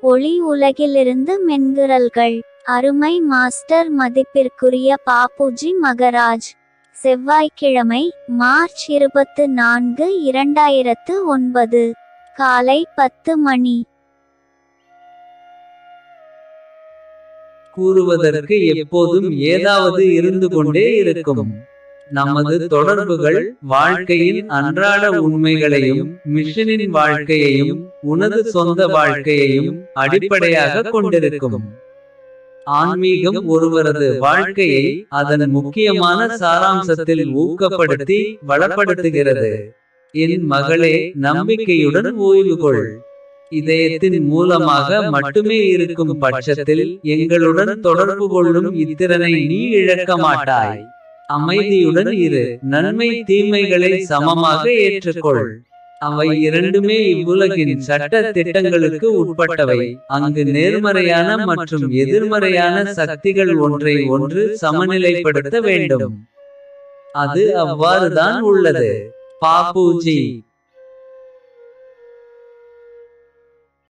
ஒளி உலகிலிருந்து மென்குரல்கள். அருமை மாஸ்டர் மதிப்பிற்குரிய பாப்புஜி மகராஜ். செவ்வாய்க்கிழமை மார்ச் இருபத்து நான்கு இரண்டாயிரத்து ஒன்பது காலை பத்து மணி. கூறுவதற்கு எப்போதும் ஏதாவது இருந்து கொண்டே இருக்கும். நமது தொடர்புகள் வாழ்க்கையின் அன்றாட உண்மைகளையும் மிஷனின் வாழ்க்கையையும் உனது சொந்த வாழ்க்கையையும் அடிப்படையாக கொண்டிருக்கும். ஆன்மீகம் ஒருவரது வாழ்க்கையை அதன் முக்கியமான சாராம்சத்தில் ஊக்கப்படுத்தி வளப்படுத்துகிறது. என் மகளே நம்பிக்கையுடன் ஓய்வு கொள் இதயத்தின் மூலமாக மட்டுமே இருக்கும் பட்சத்தில் எங்களுடன் தொடர்பு கொள்ளும் இத்திறனை நீ இழக்க மாட்டாய். அமைதியுடன் இரு. நன்மை தீமைகளை சமமாக ஏற்றுக்கொள். அவை இரண்டுமே இவ்வுலகின் சட்ட திட்டங்களுக்கு உட்பட்டவை. அங்கு நேர்மறையான மற்றும் எதிர்மறையான சக்திகள் ஒன்றை ஒன்று சமநிலைப்படுத்த வேண்டும். அது அவ்வாறுதான் உள்ளது. பாப்பூஜி